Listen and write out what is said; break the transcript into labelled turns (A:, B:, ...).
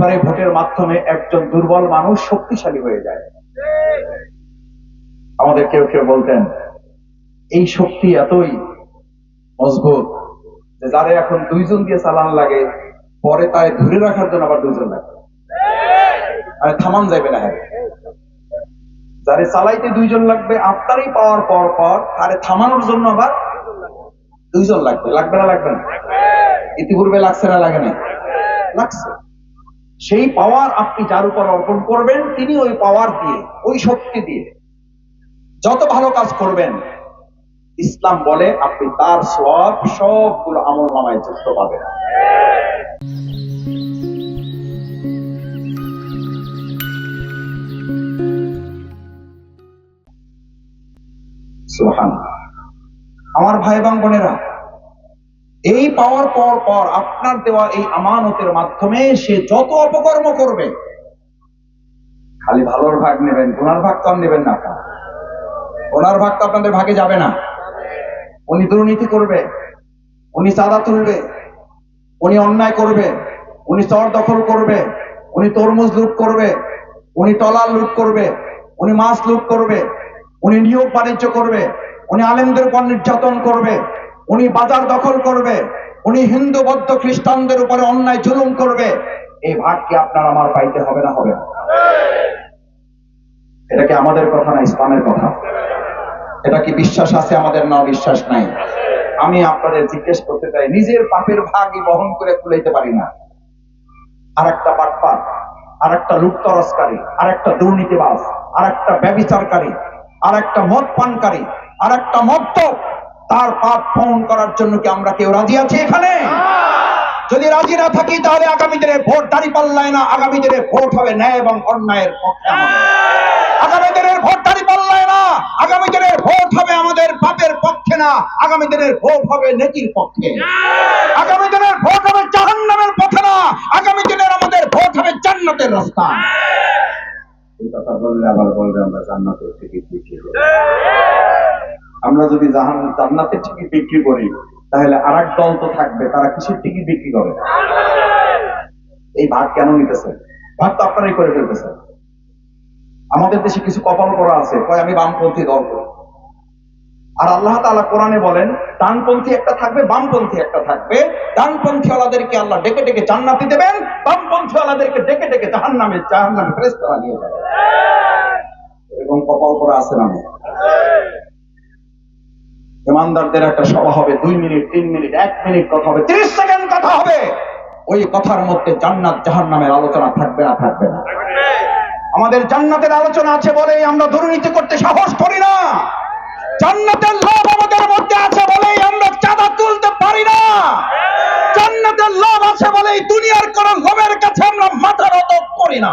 A: আপনার এই ভোটের মাধ্যমে একজন দুর্বল মানুষ শক্তিশালী হয়ে যায়। আমাদের কেউ কেউ বলতেন, এই শক্তি এতই মজবুত যে যারা এখন দুইজন দিয়ে চালান লাগে, পরে তাই ধরে রাখার জন্য আবার দুইজন লাগে। আরে থামান যাবে না হ্যাঁ। যারে চালাইতে দুইজন লাগবে, আপনারই পাওয়ার পর পর তারে থামানোর জন্য আবার দুইজন লাগবে। লাগবে না লাগবে না। ইতিপূর্বে লাগছে না, লাগে না লাগছে। সেই পাওয়ার আপনি যার উপর অর্পণ করবেন, তিনি ওই পাওয়ার দিয়ে, ওই শক্তি দিয়ে যত ভালো কাজ করবেন, ইসলাম বলে আপনি তার সব সবগুলো আমল নামায় যুক্ত পাবেন। আমার ভাই এবং বোনেরা এই পাওয়ার পর পর আপনার দেওয়া এই আমানতের মাধ্যমে সে যত অপকর্ম করবে, খালি ভালোর ভাগ নেবেন, গুনার ভাগ কম নেবেন না ওনার ভাগ তো আপনাদের ভাগে যাবে না। উনি দুর্নীতি করবে, উনি চাঁদা তুলবে, উনি অন্যায় করবে, উনি চর দখল করবে, উনি তরমুজ লুট করবে, উনি টলার লুট করবে, উনি মাছ লুট করবে, উনি নিয়োগ বাণিজ্য করবে, উনি আলেমদের উপর নির্যাতন করবে উনি বাজার দখল করবে, উনি হিন্দু বৌদ্ধ খ্রিস্টানদের উপরে অন্যায় জুলুম করবে, এই ভাগ কি আপনার আমার পাইতে হবে না হবে? এটা কি আমাদের কথা না ইসলামের কথা? এটা কি বিশ্বাস আছে আমাদের না বিশ্বাস নাই? আমি আপনাদের জিজ্ঞেস করতে চাই, নিজের পাপের ভাগই বহন করে তুলাইতে পারি না। আর একটা বাটপার আর একটা লুটতরসকারী আর একটা দুর্নীতিবাজ আর একটা ব্যবিচারকারী আর একটা মদ পানকারী আর একটা মদ্যপ তার পাপ বহন করার জন্য কি আমরা কেউ রাজি আছি এখানে? যদি রাজি না থাকি, তাহলে আগামী দিনে ভোট দাঁড়ি পাল্লায় না, আগামী দিনে ভোট হবে ন্যায় এবং অন্যায়ের পক্ষে আগামী দিনের ভোট দাঁড়ি পাল্লায় না, আগামী দিনের ভোট হবে আমাদের পাপের পক্ষে না, আগামী দিনের ভোট হবে নেকির পক্ষে। আগামী দিনের ভোট হবে জাহান্নামের পথে না, আগামী দিনের আমাদের ভোট হবে জান্নাতের রাস্তা। কথা বললে আবার বলবে আমরা জান্নাতের টিকিট বিক্রি করি আমরা যদি জাহান- জান্নাতের টিকিট বিক্রি করি, তাহলে আর এক দল তো থাকবে, তারা কিসের টিকিট বিক্রি করে? এই ভাগ কেন নিতেছে? ভাগ তো আপনারাই করে ফেলতেছেন। আমাদের দেশে কিছু কপাল করা আছে, কয় আমি বামপন্থী দল। আর আল্লাহ তাআলা কোরআনে বলেন, ডানপন্থী একটা থাকবে, বামপন্থী একটা থাকবে। ডানপন্থী ওয়ালাদেরকে আল্লাহ ডেকে ডেকে জান্নাতি দেবেন বামপন্থী ওয়ালাদেরকে ডেকে ডেকে জাহান্নামে জাহান্নামে ফেরেশতারা নিয়ে যাবে। এবং কপাল করা আছে না ইমানদারদের একটা সভা হবে, দুই মিনিট, তিন মিনিট, এক মিনিট কথা হবে, তিরিশ সেকেন্ড কথা হবে। ওই কথার মধ্যে জান্নাত জাহান নামের আলোচনা থাকবে না থাকবে না। আমাদের জান্নাতের আলোচনা আছে বলেই আমরা দুর্নীতি করতে সাহস করি না। জান্নাতের লাভ আমাদের মধ্যে আছে বলেই আমরা চাঁদা তুলতে পারি না। জান্নাতের লাভ আছে বলেই দুনিয়ার কোন লোভের কাছে আমরা মাথা রত করি না।